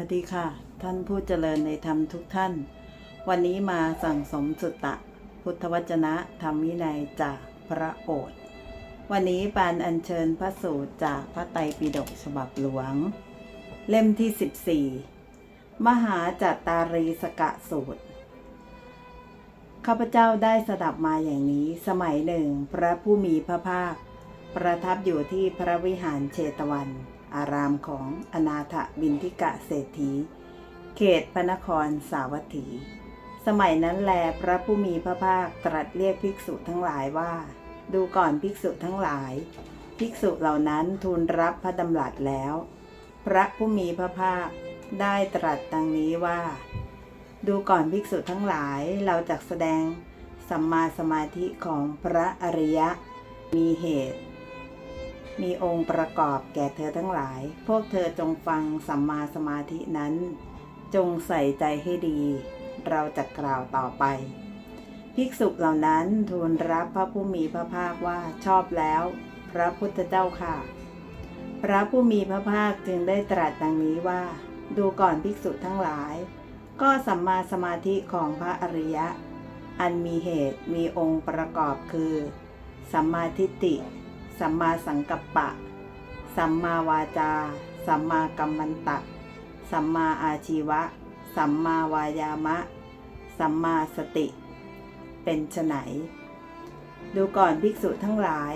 สวัสดีค่ะ ท่านผู้เจริญในธรรมทุกท่าน วันนี้มาสั่งสมสุตตะ พุทธวจนะธรรมวินัยจากพระโอษฐ์วันนี้ปานอัญเชิญพระสูตรจากพระไตรปิฎกฉบับหลวง เล่มที่ 14 มหาจัตตารีสกะสูตร ข้าพเจ้าได้สดับมาอย่างนี้สมัยหนึ่ง พระผู้มีพระภาค ประทับอยู่ที่พระวิหารเชตวัน อารามของอนาถบินทิกะเศรษฐี เขตพระนครสาวัตถี สมัยนั้นแลพระผู้มีพระภาคตรัสเรียกภิกษุทั้งหลายว่า ดูก่อนภิกษุทั้งหลาย ภิกษุเหล่านั้นทูลรับพระดำรัสแล้ว พระผู้มีพระภาคได้ตรัสดังนี้ว่า ดูก่อนภิกษุทั้งหลายเราจะแสดงสัมมาสมาธิของพระอริยะมีเหตุ มีองค์ประกอบแก่เธอทั้งหลาย พวกเธอจงฟังสัมมาสมาธินั้น จงใส่ใจให้ดี เราจะกล่าวต่อไป ภิกษุเหล่านั้นทูลรับพระผู้มีพระภาคว่าชอบแล้ว พระพุทธเจ้าค่ะ พระผู้มีพระภาคจึงได้ตรัสดังนี้ว่า ดูก่อนภิกษุทั้งหลาย ก็สัมมาสมาธิของพระอริยะ อันมีเหตุมีองค์ประกอบคือ สัมมาทิฏฐิ สัมมาสังกัปปะ สัมมาวาจา สัมมากัมมันตะ สัมมาอาชีวะ สัมมาวายามะ สัมมาสติ เป็นไฉนดูก่อนภิกษุทั้งหลาย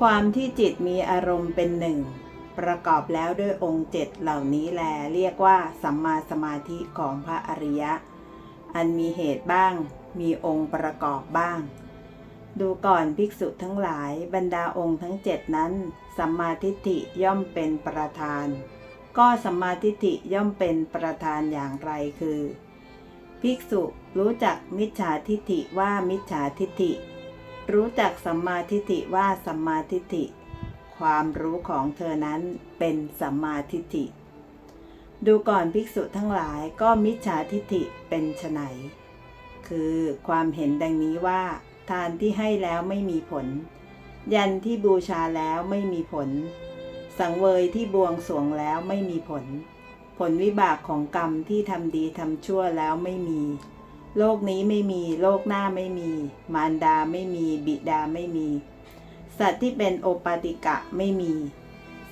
ความที่จิตมีอารมณ์เป็นหนึ่ง ประกอบแล้วด้วยองค์เจ็ดเหล่านี้แล เรียกว่าสัมมาสมาธิของพระอริยะ อันมีเหตุบ้าง มีองค์ประกอบบ้าง ดูก่อนภิกษุทั้งหลายบรรดาองค์ทั้งเจ็ดนั้น สัมมาทิฏฐิย่อมเป็นประธาน ก็สัมมาทิฏฐิย่อมเป็นประธานอย่างไรคือ ภิกษุรู้จักมิจฉาทิฏฐิว่ามิจฉาทิฏฐิ รู้จักสัมมาทิฏฐิว่าสัมมาทิฏฐิ ความรู้ของเธอนั้นเป็นสัมมาทิฏฐิ ดูก่อนภิกษุทั้งหลายก็มิจฉาทิฏฐิเป็นไฉนคือความเห็นดังนี้ว่า ทานที่ให้แล้วไม่มีผล ยันที่บูชาแล้วไม่มีผล สังเวยที่บวงสวงแล้วไม่มีผล ผลวิบากของกรรมที่ทำดีทำชั่วแล้วไม่มี โลกนี้ไม่มี โลกหน้าไม่มี มารดาไม่มี บิดาไม่มี สัตว์ที่เป็นโอปาติกะไม่มี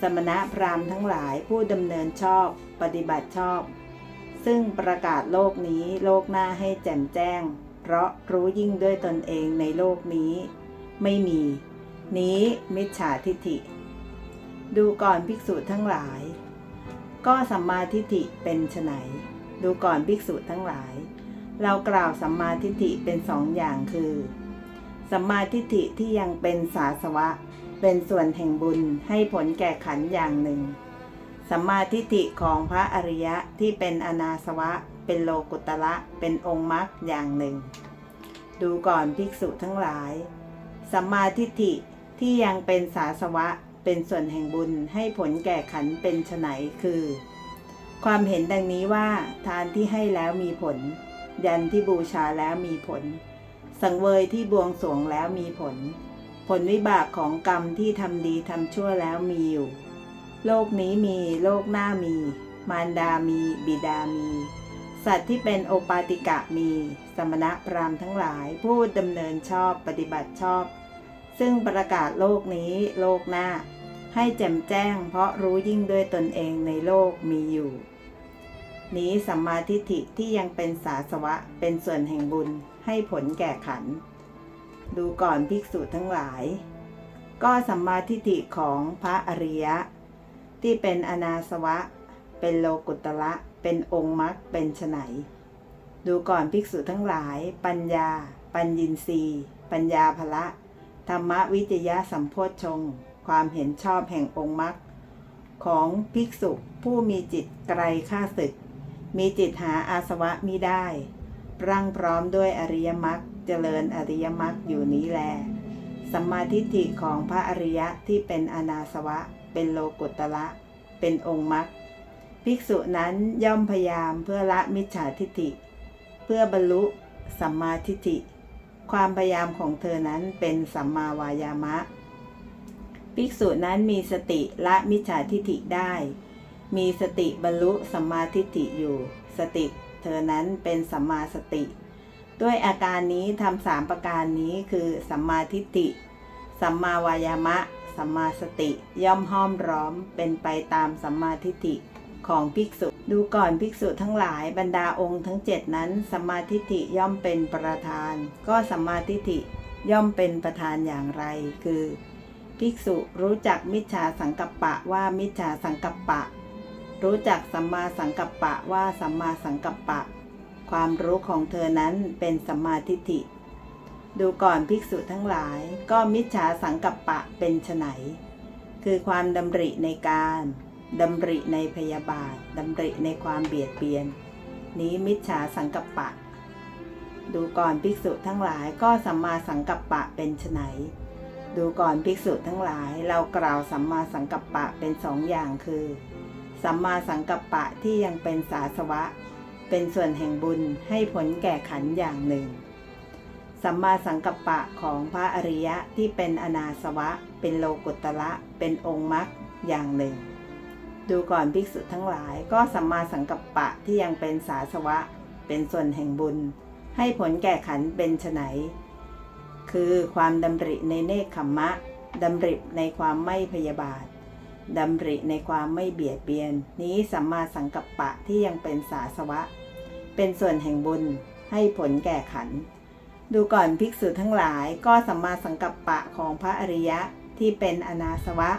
สมณะพราหมณ์ทั้งหลายผู้ดำเนินชอบ ปฏิบัติชอบ ซึ่งประกาศโลกนี้โลกหน้าให้แจ่มแจ้ง เพราะรู้ยิ่งด้วยตนเองในโลกนี้ ไม่มี นี้มิจฉาทิฏฐิ ดูก่อนภิกษุทั้งหลาย ก็สัมมาทิฏฐิเป็นไฉนดูก่อนภิกษุทั้งหลาย เรากล่าวสัมมาทิฏฐิเป็นสองอย่างคือสัมมาทิฏฐิที่ยังเป็นสาสวะ เป็นส่วนแห่งบุญให้ผลแก่ขันธ์อย่างหนึ่งสัมมาทิฏฐิของพระอริยะที่เป็นอนาสวะ เป็นโลกุตละเป็นองค์มรรคอย่างหนึ่ง ดูก่อนภิกษุทั้งหลาย สัมมาทิฏฐิที่ยังเป็นสาสวะเป็นส่วนแห่งบุญให้ผลแก่ขันเป็นไฉนคือ ความเห็นดังนี้ว่าทานที่ให้แล้วมีผล ยันที่บูชาแล้วมีผล สังเวยที่บวงสรวงแล้วมีผล ผลวิบากของกรรมที่ทำดีทำชั่วแล้วมีอยู่ โลกนี้มีโลกหน้ามี มารดามี บิดามี สัตว์ที่เป็นโอปาติกะมี สมณะพราหมณ์ทั้งหลายผู้ดำเนินชอบปฏิบัติชอบ ซึ่งประกาศโลกนี้โลกหน้า ให้แจ่มแจ้ง เพราะรู้ยิ่งด้วยตนเองในโลกมีอยู่ นี้สัมมาทิฏฐิที่ยังเป็นสาสวะเป็นส่วนแห่งบุญให้ผลแก่ขัน ดูก่อนภิกษุทั้งหลาย ก็สัมมาทิฏฐิของพระอริยะ ที่เป็นอนาสวะ เป็นโลกุตละ เป็นองค์มรรคเป็นไฉนดูก่อนภิกษุทั้งหลาย ปัญญา ปัญญินรีปัญญาภละ ธรรมวิจยะสัมโพชงค์ความเห็นชอบแห่งองค์มรรคของภิกษุผู้มีจิตไกลข้าศึก มีจิตหาอาสวะมิได้ ร่างพร้อมด้วยอริยมรรคเจริญอริยมรรคอยู่นี้แลสัมมาทิฏฐิของพระอริยะที่เป็นอนาสวะ เป็นโลกุตละ เป็นองค์มรรค ภิกษุนั้นย่อมพยายามเพื่อละมิจฉาทิฏฐิ เพื่อบรรลุสัมมาทิฏฐิ ความพยายามของเธอนั้นเป็นสัมมาวายามะ ภิกษุนั้นมีสติละมิจฉาทิฏฐิได้ มีสติบรรลุสัมมาทิฏฐิอยู่ สติ เธอนั้นเป็นสัมมาสติ ด้วยอาการนี้ทำสามประการนี้คือสัมมาทิฏฐิ สัมมาวายามะ สัมมาสติย่อมห้อมร้อมเป็นไปตามสัมมาทิฏฐิ ของภิกษุ ดูก่อนภิกษุทั้งหลายบรรดาองค์ทั้งเจ็ดนั้นสัมมาทิฏฐิย่อมเป็นประธาน ก็สัมมาทิฏฐิย่อมเป็นประธานอย่างไร คือ ภิกษุรู้จักมิจฉาสังกัปปะว่ามิจฉาสังกัปปะ รู้จักสัมมาสังกัปปะว่าสัมมาสังกัปปะ ความรู้ของเธอนั้นเป็นสัมมาทิฏฐิ ดูก่อนภิกษุทั้งหลาย ก็มิจฉาสังกัปปะเป็นไฉนคือความดำริในการ ดำริในพยาบาทดำริในความเบียดเบียน นี้มิจฉาสังกัปปะ ดูก่อนภิกษุทั้งหลายก็สัมมาสังกัปปะเป็นไฉนดูก่อนภิกษุทั้งหลายเรากล่าวสัมมาสังกัปปะเป็นสองอย่างคือ สัมมาสังกัปปะที่ยังเป็นสาสวะ เป็นส่วนแห่งบุญให้ผลแก่ขันอย่างหนึ่ง สัมมาสังกัปปะของพระอริยะที่เป็นอนาสวะ เป็นโลกุตตระเป็นองค์มรรคอย่างหนึ่ง ดูก่อนภิกษุทั้งหลายก็สัมมาสังกัปปะที่ยังเป็นสาสวะ เป็นส่วนแห่งบุญ ให้ผลแก่ขันเป็นไฉนคือความดำริในเนคขมมะดำริในความไม่พยาบาทดำริในความไม่เบียดเบียน นี้สัมมาสังกัปปะที่ยังเป็นสาสวะ เป็นส่วนแห่งบุญ ให้ผลแก่ขัน ดูก่อนภิกษุทั้งหลายก็สัมมาสังกัปปะของพระอริยะที่เป็นอนาสวะ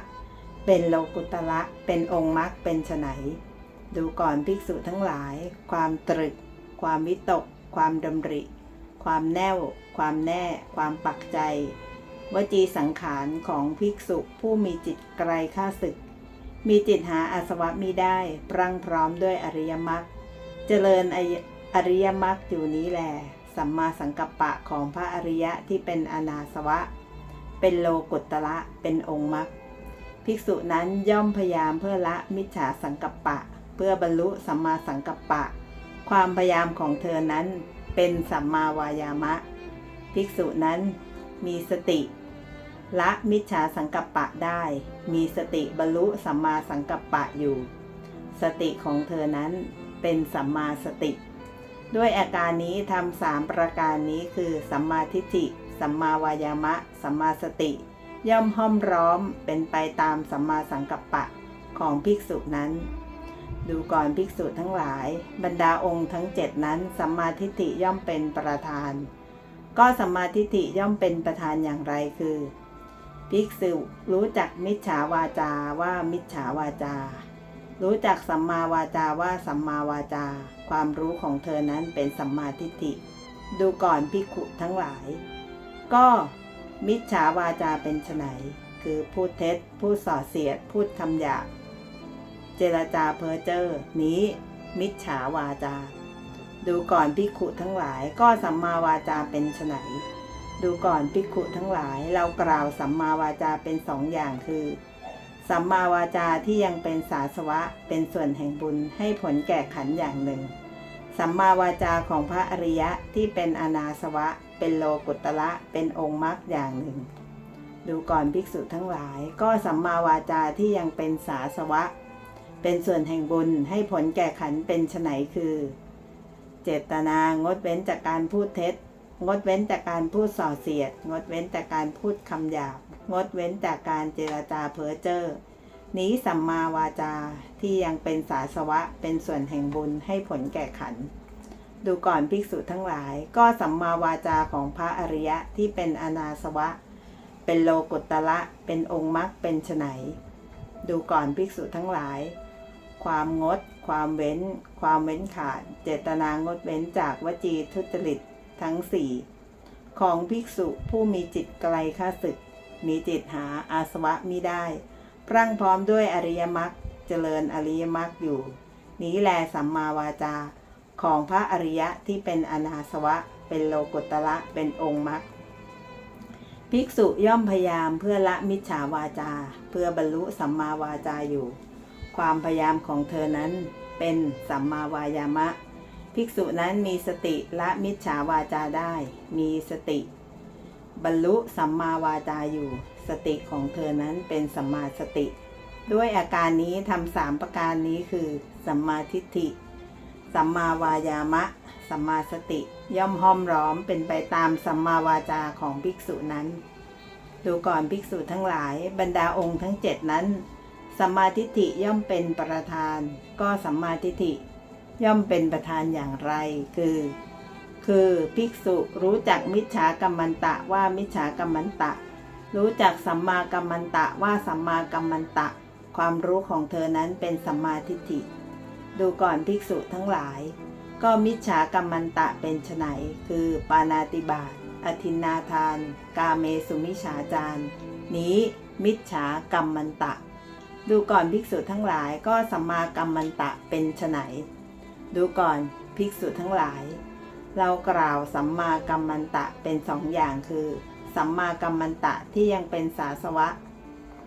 เป็นโลกุตระเป็นองค์มรรคเป็นไฉนดูก่อนภิกษุทั้งหลาย ความตรึก ความวิตก ความดำริ ความแน่ว ความแน่ ความปักใจ วจีสังขารของภิกษุผู้มีจิตไกลข้าศึก มีจิตหาอาสวะมิได้ปรังพร้อมด้วยอริยมรรคเจริญอริยมรรคอยู่นี้แหลสัมมาสังกัปปะของพระอริยะที่เป็นอนาสวะ เป็นโลกุตตระเป็นองค์มรรค ภิกษุนั้นย่อมพยายามเพื่อละมิจฉาสังกัปปะ เพื่อบรรลุสัมมาสังกัปปะ ความพยายามของเธอนั้นเป็นสัมมาวายามะ ภิกษุนั้นมีสติ ละมิจฉาสังกัปปะได้ มีสติบรรลุสัมมาสังกัปปะอยู่ สติของเธอนั้นเป็นสัมมาสติ ด้วยอาการนี้ทำสามประการนี้คือ สัมมาทิฏฐิ สัมมาวายามะ สัมมาสติ ย่อมห้อมร้อมเป็นไปตามสัมมาสังกัปปะของภิกษุนั้น ดูก่อนภิกษุทั้งหลาย บรรดาองค์ทั้งเจ็ดนั้นสัมมาทิฏฐิย่อมเป็นประธาน ก็สัมมาทิฏฐิย่อมเป็นประธานอย่างไรคือ ภิกษุรู้จักมิจฉาวาจาว่ามิจฉาวาจา รู้จักสัมมาวาจาว่าสัมมาวาจา ความรู้ของเธอนั้นเป็นสัมมาทิฏฐิ ดูก่อนภิกขุทั้งหลาย ก็ มิจฉาวาจาเป็นไฉนคือพูดเท็จ พูดส่อเสียด พูดคำหยาบเจรจาเพ้อเจ้อนี้ มิจฉาวาจา ดูก่อนภิกขุทั้งหลายก็สัมมาวาจาเป็นไฉนดูก่อนภิกขุทั้งหลาย เรากล่าวสัมมาวาจาเป็นสองอย่างคือ สัมมาวาจาที่ยังเป็นสาสวะเป็นส่วนแห่งบุญให้ผลแก่ขันอย่างหนึ่ง สัมมาวาจาของพระอริยะที่เป็นอนาสวะ เป็นโลกุตตระเป็นองค์มรรคอย่างหนึ่ง ดูก่อนภิกษุทั้งหลาย ก็สัมมาวาจาที่ยังเป็นสาสวะ เป็นส่วนแห่งบุญให้ผลแก่ขันเป็นไฉนคือ เจตนางดเว้นจากการพูดเท็จ งดเว้นจากการพูดส่อเสียด งดเว้นจากการพูดคำหยาบ งดเว้นจากการเจรจาเพ้อเจ้อ นี้สัมมาวาจาที่ยังเป็นสาสวะเป็นส่วนแห่งบุญให้ผลแก่ขัน ดูก่อนภิกษุทั้งหลาย ก็สัมมาวาจาของพระอริยะที่เป็นอนาสวะ เป็นโลกุตตะเป็นองค์มรรคเป็นไนดูก่อนภิกษุทั้งหลาย ความงด ความเว้น ความเว้นขาด เจตนางดเว้นจากวจีทุจริตทั้งสี่ของภิกษุผู้มีจิตไกลข้าศึก มีจิตหาอาสวะมิได้ พรั่งพร้อมด้วยอริยมรรคเจริญอริยมรรคอยู่ นี้แลสัมมาวาจาของพระอริยะที่เป็นอนาสวะ เป็นโลกุตตระเป็นองค์มรรคภิกษุย่อมพยายามเพื่อละมิจฉาวาจา เพื่อบรรลุสัมมาวาจาอยู่ ความพยายามของเธอนั้นเป็นสัมมาวายามะ ภิกษุนั้นมีสติละมิจฉาวาจาได้ มีสติ บรรลุสัมมาวาจาอยู่ สติของเธอนั้นเป็นสัมมาสติ ด้วยอาการนี้ทำสามประการนี้คือ สัมมาทิฏฐิ สัมมาวายามะ สัมมาสติ ย่อมห้อมร้อมเป็นไปตามสัมมาวาจาของภิกษุนั้น ดูก่อนภิกษุทั้งหลายบรรดาองค์ทั้งเจ็ดนั้น สัมมาทิฏฐิย่อมเป็นประธาน ก็สัมมาทิฏฐิ ย่อมเป็นประธานอย่างไร คือคือภิกษุรู้จักมิจฉากัมมันตะว่ามิจฉากัมมันตะ รู้จักสัมมากัมมันตะว่าสัมมากัมมันตะ ความรู้ของเธอนั้นเป็นสัมมาทิฏฐิ ดูก่อนภิกษุทั้งหลาย ก็มิจฉากัมมันตะเป็นไฉนคือปานาติบาตอธินนาทาน กาเมสุมิจฉาจารนี้มิจฉากัมมันตะ ดูก่อนภิกษุทั้งหลายก็สัมมากัมมันตะเป็นไฉนดูก่อนภิกษุทั้งหลาย เรากล่าวสัมมากัมมันตะเป็นสองอย่างคือ สัมมากัมมันตะที่ยังเป็นสาสวะ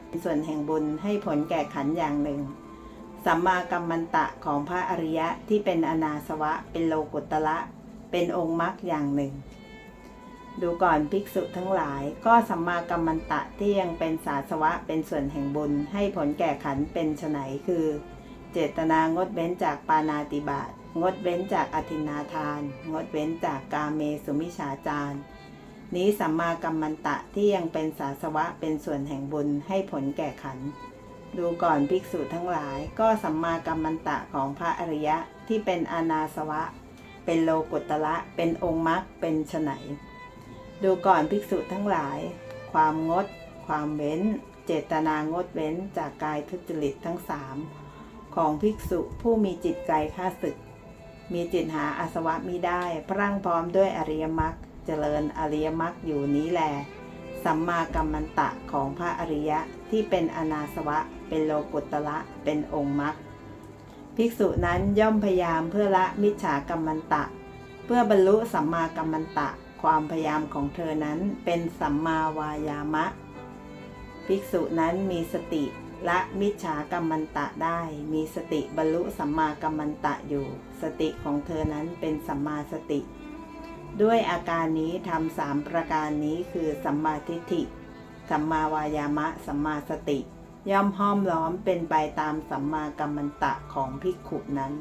เป็นส่วนแห่งบุญให้ผลแก่ขันอย่างหนึ่ง สัมมากัมมันตะของพระอริยะที่เป็นอนาสวะ เป็นโลกุตละ เป็นองค์มรรคอย่างหนึ่ง ดูก่อนภิกษุทั้งหลาย ก็สัมมากัมมันตะที่ยังเป็นสาสวะ เป็นส่วนแห่งบุญให้ผลแก่ขันเป็นไฉนคือ เจตนางดเว้นจากปานาติบาตงดเว้นจากอธินาทาน งดเว้นจากกาเมสุมิชาจาร นี้สัมมากัมมันตะที่ยังเป็นสาสวะเป็นส่วนแห่งบุญให้ผลแก่ขัน ดูก่อนภิกษุทั้งหลาย ก็สัมมากัมมันตะของพระอริยะที่เป็นอานาสวะ เป็นโลกุตละเป็นองค์มรรคเป็นฉไนดูก่อนภิกษุทั้งหลาย ความงด ความเว้น เจตนางดเว้นจากกายทุจริตทั้งสามของภิกษุผู้มีจิตไกลข้าศึก มีจิตหาอาสวะมิได้ พรั่งพร้อมด้วยอริยมรรค เจริญอริยมรรคอยู่นี้แล สัมมากัมมันตะของพระอริยะที่เป็นอนาสวะ เป็นโลกุตละเป็นองค์มรรคภิกษุนั้นย่อมพยายามเพื่อละมิจฉากัมมันตะ เพื่อบรรลุสัมมากัมมันตะ ความพยายามของเธอนั้นเป็นสัมมาวายามะ ภิกษุนั้นมีสติละมิจฉากัมมันตะได้ มีสติบรรลุสัมมากัมมันตะอยู่ สติของเธอนั้นเป็นสัมมาสติ ด้วยอาการนี้ทำสามประการนี้คือสัมมาทิฏฐิ สัมมาวายามะ สัมมาสติ ย่อมห้อมล้อมเป็นไปตามสัมมากัมมันตะของภิกขุนั้น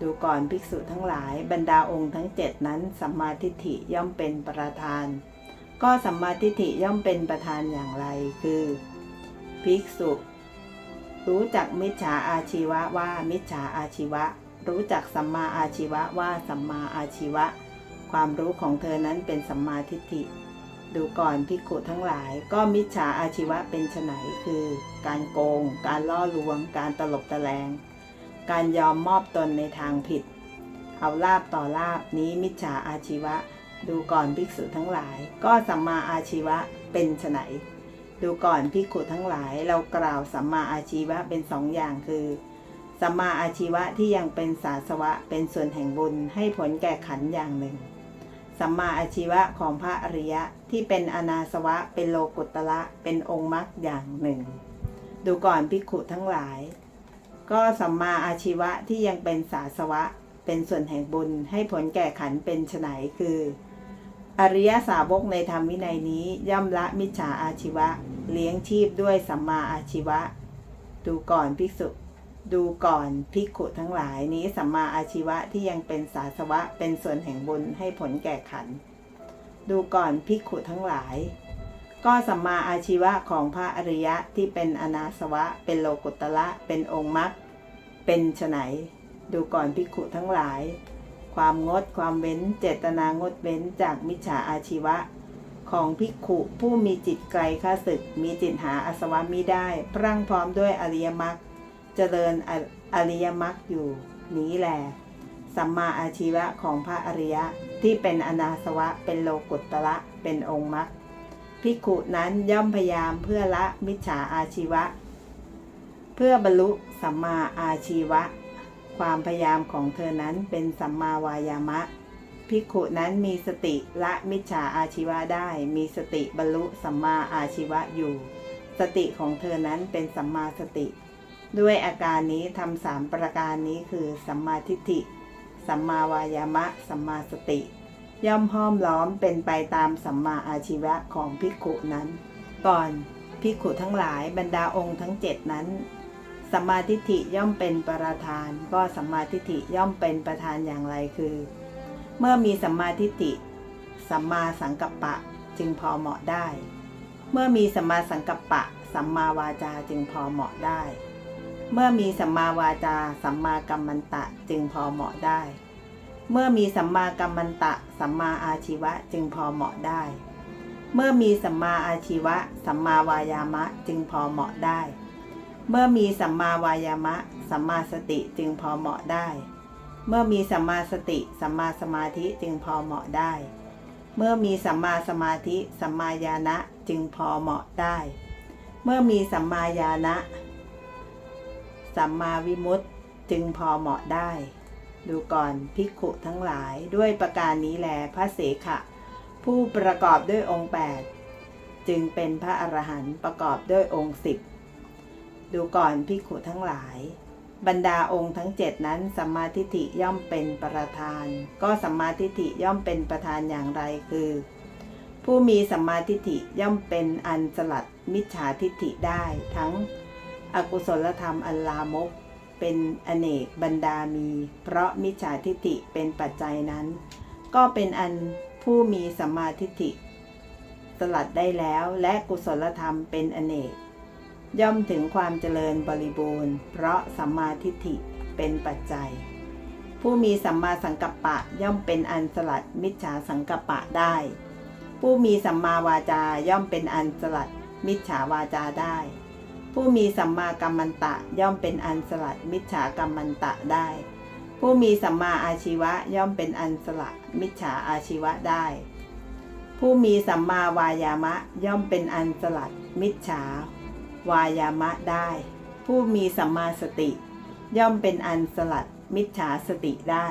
ดูก่อนภิกษุทั้งหลายบรรดาองค์ทั้งเจ็ดนั้นสัมมาทิฏฐิย่อมเป็นประธาน ก็สัมมาทิฏฐิย่อมเป็นประธานอย่างไรคือ ภิกษุ รู้จักมิจฉาอาชีวะว่ามิจฉาอาชีวะ รู้จักสัมมาอาชีวะว่าสัมมาอาชีวะ ความรู้ของเธอนั้นเป็นสัมมาทิฏฐิ ดูก่อนภิกุทั้งหลาย ก็มิจฉาอาชีวะเป็นไฉนคือ การโกง การล่อลวง การตลบตะแลง การยอมมอบตนในทางผิด เอาลาบต่อลาบนี้มิจฉาอาชีวะ ดูก่อนภิกษุทั้งหลาย ก็สัมมาอาชีวะเป็นไฉนดูก่อนภิกุทั้งหลายเรากล่าวสัมมาอาชีวะเป็นสองอย่างคือสัมมาอาชีวะที่ยังเป็นสาสวะเป็นส่วนแห่งบุญให้ผลแก่ขันอย่างหนึ่ง สัมมาอาชีวะของพระอริยะที่เป็นอนาสวะเป็นโลกุตละเป็นองค์มรรคอย่างหนึ่ง ดูก่อนภิกขุทั้งหลาย ก็สัมมาอาชีวะที่ยังเป็นสาสวะ เป็นส่วนแห่งบุญให้ผลแก่ขันเป็นไฉนคือ อริยสาวกในธรรมวินัยนี้ย่อมละมิจฉาอาชีวะ เลี้ยงชีพด้วยสัมมาอาชีวะ ดูก่อนภิกษุ ดูก่อนภิกขุทั้งหลายนี้สัมมาอาชีวะที่ยังเป็นสาสวะเป็นส่วนแห่งบุญให้ผลแก่ขัน ดูก่อนภิกขุทั้งหลาย ก็สัมมาอาชีวะของพระอริยะที่เป็นอนาสวะ เป็นโลกุตละเป็นองค์มรรคเป็นไฉนดูก่อนภิกขุทั้งหลาย ความงดความเว้นเจตนางดเว้นจากมิจฉาอาชีวะของภิกขุผู้มีจิตไกลข้าศึก มีจิตหาอาสวะมิได้ พรั่งพร้อมด้วยอริยมรรค เจริญออริยมรรคอยู่นี้แหลสัมมาอาชีวะของพระอริยะที่เป็นอนาสวะเป็นโลกุตละเป็นองค์มรรคภิกขุนั้นย่อมพยายามเพื่อละมิจฉาอาชีวะ เพื่อบรรลุสัมมาอาชีวะ ความพยายามของเธอนั้นเป็นสัมมาวายามะภิกขุนั้นมีสติละมิจฉาอาชีวะได้ มีสติบรรลุสัมมาอาชีวะอยู่ สติของเธอนั้นเป็นสัมมาสติ ด้วยอาการนี้ทำสามประการนี้คือสัมมาทิฏฐิ สัมมาวายามะ สัมมาสติ ย่อมห้อมล้อมเป็นไปตามสัมมาอาชีวะของภิกขุนั้น ก่อนภิกขุทั้งหลายบรรดาองค์ทั้งเจ็ดนั้นสัมมาทิฏฐิย่อมเป็นประธาน ก็สัมมาทิฏฐิย่อมเป็นประธานอย่างไรคือ เมื่อมีสัมมาทิฏฐิสัมมาสังกัปปะจึงพอเหมาะได้ เมื่อมีสัมมาสังกัปปะ สัมมาวาจาจึงพอเหมาะได้ เมื่อมีสัมมาวาจา สัมมากัมมันตะจึงพอเหมาะได้ เมื่อมีสัมมากัมมันตะ สัมมาอาชีวะจึงพอเหมาะได้ เมื่อมีสัมมาอาชีวะ สัมมาวายามะจึงพอเหมาะได้ เมื่อมีสัมมาวายามะ สัมมาสติจึงพอเหมาะได้ เมื่อมีสัมมาสติ สัมมาสมาธิจึงพอเหมาะได้ เมื่อมีสัมมาสมาธิ สัมมาญาณะจึงพอเหมาะได้ เมื่อมีสัมมาญาณะ สัมมาวิมุตติจึงพอเหมาะได้ ดูก่อนภิกขุทั้งหลายด้วยประการนี้แลพระเสขะ ผู้ประกอบด้วยองค์ 8 จึงเป็นพระอรหันต์ประกอบด้วยองค์สิบดูก่อนภิกขุทั้งหลาย บรรดาองค์ทั้งเจ็ดนั้นสัมมาทิฏฐิย่อมเป็นประธาน ก็สัมมาทิฏฐิย่อมเป็นประธานอย่างไรคือ ผู้มีสัมมาทิฏฐิย่อมเป็นอันสลัดมิจฉาทิฏฐิได้ทั้ง อกุศลธรรมอันลามก เป็นอเนกบรรดามี เพราะมิจฉาทิฏฐิเป็นปัจจัยนั้น ก็เป็นอันผู้มีสัมมาทิฏฐิสลัดได้แล้วและกุศลธรรมเป็นอเนก ย่อมถึงความเจริญบริบูรณ์ เพราะสัมมาทิฏฐิเป็นปัจจัย ผู้มีสัมมาสังกัปปะย่อมเป็นอันสลัดมิจฉาสังกัปปะได้ ผู้มีสัมมาวาจาย่อมเป็นอันสลัดมิจฉาวาจาได้ ผู้มีสัมมากัมมันตะย่อมเป็นอันสลัดมิจฉากัมมันตะได้ ผู้มีสัมมาอาชีวะย่อมเป็นอันสลัดมิจฉาอาชีวะได้ ผู้มีสัมมาวายามะย่อมเป็นอันสลัดมิจฉาวายามะได้ ผู้มีสัมมาสติ ย่อมเป็นอันสลัดมิจฉาสติได้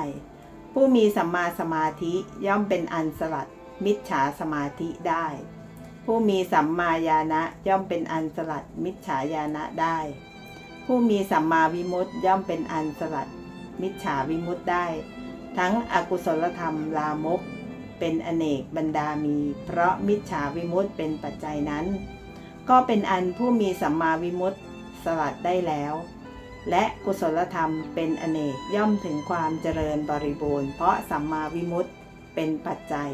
ผู้มีสัมมาสมาธิย่อมเป็นอันสลัดมิจฉาสมาธิได้ ผู้มีสัมมาญาณะย่อมเป็นอันสลัดมิจฉาญาณะได้ ผู้มีสัมมาวิมุตติย่อมเป็นอันสลัดมิจฉาวิมุตติได้ ทั้งอกุศลธรรมลามก เป็นอเนกบรรดามี เพราะมิจฉาวิมุตติเป็นปัจจัยนั้น ก็เป็นอันผู้มีสัมมาวิมุตติสลัดได้แล้ว และกุศลธรรมเป็นอเนกย่อมถึงความเจริญบริบูรณ์ เพราะสัมมาวิมุตติเป็นปัจจัย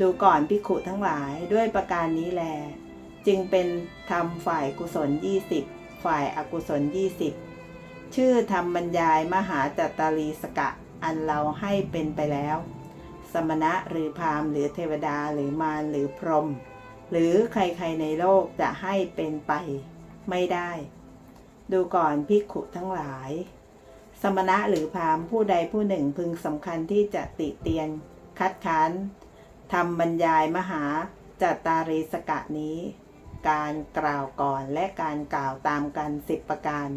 ดูก่อนภิขุทั้งหลายด้วยประการนี้แล จึงเป็นธรรมฝ่ายกุศล 20 ฝ่ายอากุศล 20 ชื่อธรรมบรรยายมหาจัตตารีสกะ อันเราให้เป็นไปแล้ว สมณะหรือพราหมณ์หรือเทวดาหรือมารหรือพรหมหรือใครๆในโลกจะให้เป็นไป ไม่ได้ ดูก่อนภิกขุทั้งหลาย สมณะหรือพราหมณ์ผู้ใดผู้หนึ่งพึงสำคัญที่จะติเตียน คัดค้าน ทำบรรยายมหาจัตตารีสกะนี้ การกล่าวก่อนและการกล่าวตามกันสิบประการ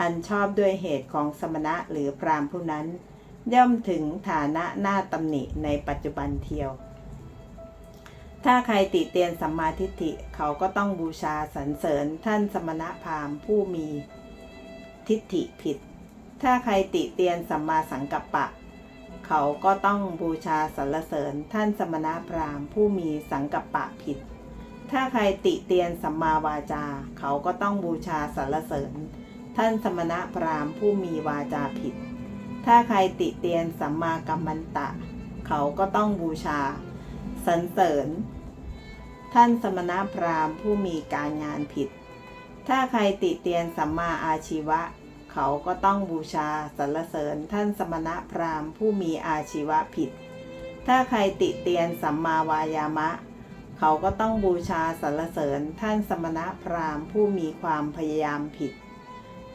อันชอบด้วยเหตุของสมณะหรือพรามผู้นั้น ย่อมถึงฐานะหน้าตำหนิในปัจจุบันเทียว ถ้าใครติเตียนสัมมาทิฏฐิเขาก็ต้องบูชาสรรเสริญท่านสมณะพราหมณ์ผู้มีทิฏฐิผิด ถ้าใครติเตียนสัมมาสังกัปปะเขาก็ต้องบูชาสรรเสริญท่านสมณพราหมณ์ผู้มีสังกัปปะผิด ถ้าใครติเตียนสัมมาวาจา เขาก็ต้องบูชาสรรเสริญ ท่านสมณพราหมณ์ผู้มีวาจาผิด ถ้าใครติเตียนสัมมากัมมันตะ เขาก็ต้องบูชาสรรเสริญ ท่านสมณพราหมณ์ผู้มีการงานผิด ถ้าใครติเตียนสัมมาอาชีวะ เขาก็ต้องบูชาสรรเสริญท่านสมณะพราหมณ์ผู้มีอาชีวะผิด ถ้าใครติเตียนสัมมาวายามะ เขาก็ต้องบูชาสรรเสริญท่านสมณะพราหมณ์ผู้มีความพยายามผิด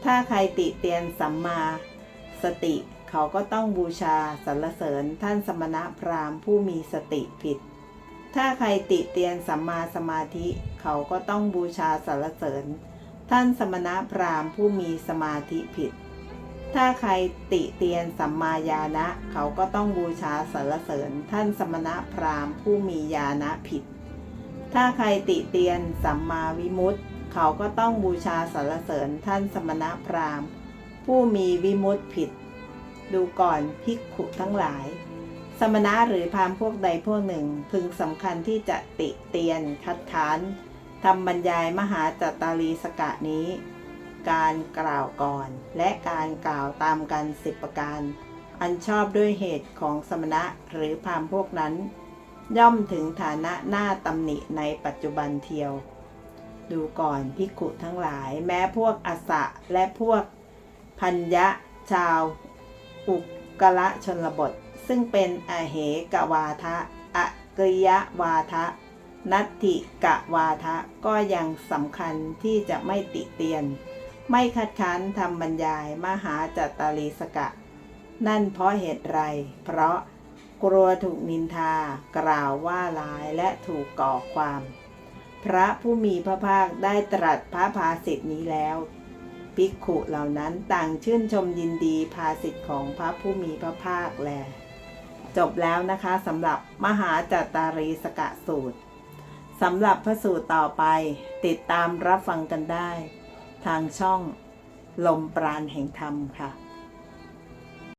ถ้าใครติเตียนสัมมาสติ เขาก็ต้องบูชาสรรเสริญท่านสมณะพราหมณ์ผู้มีสติผิด ถ้าใครติเตียนสัมมาสมาธิ เขาก็ต้องบูชาสรรเสริญ ท่านสมณพราหมณ์ผู้มีสมาธิผิด ถ้าใครติเตียนสัมมาญาณะ เขาก็ต้องบูชาสรรเสริญ ท่านสมณพราหมณ์ผู้มีญาณะผิด ถ้าใครติเตียนสัมมาวิมุตติ เขาก็ต้องบูชาสรรเสริญท่านสมณพราหมณ์ ผู้มีวิมุตติผิด ดูก่อนภิกขุทั้งหลายสมณะหรือพราหมณ์พวกใดพวกหนึ่งพึงสำคัญที่จะติเตียนคัดค้าน ทำบรรยายมหาจัตตารีสกะนี้ การกล่าวก่อน และการกล่าวตามกันสิบประการ อันชอบด้วยเหตุของสมณะหรือพามพวกนั้น ย่อมถึงฐานะหน้าตำหนิในปัจจุบันเทียว ดูก่อนพิกุทั้งหลายแม้พวกอสะและพวกพัญญะชาว อุกละชนบท ซึ่งเป็นอเหกวาทะอกริยวาทะ นัตถิกะวาทะก็ยังสำคัญที่จะไม่ติเตียน ไม่คัดค้านทำบรรยายมหาจัตตารีสกะ นั่นเพราะเหตุไร เพราะกลัวถูกนินทากล่าวว่าร้ายและถูกก่อความ พระผู้มีพระภาคได้ตรัสพระภาสิทธินี้แล้ว ภิกขุเหล่านั้นต่างชื่นชมยินดีภาสิทธิของพระผู้มีพระภาคแล จบแล้วนะคะสำหรับมหาจัตตารีสกะสูตร สำหรับพระสูตรต่อไปติดตามรับฟังกันได้ ทางช่องลมปราณแห่งธรรมค่ะ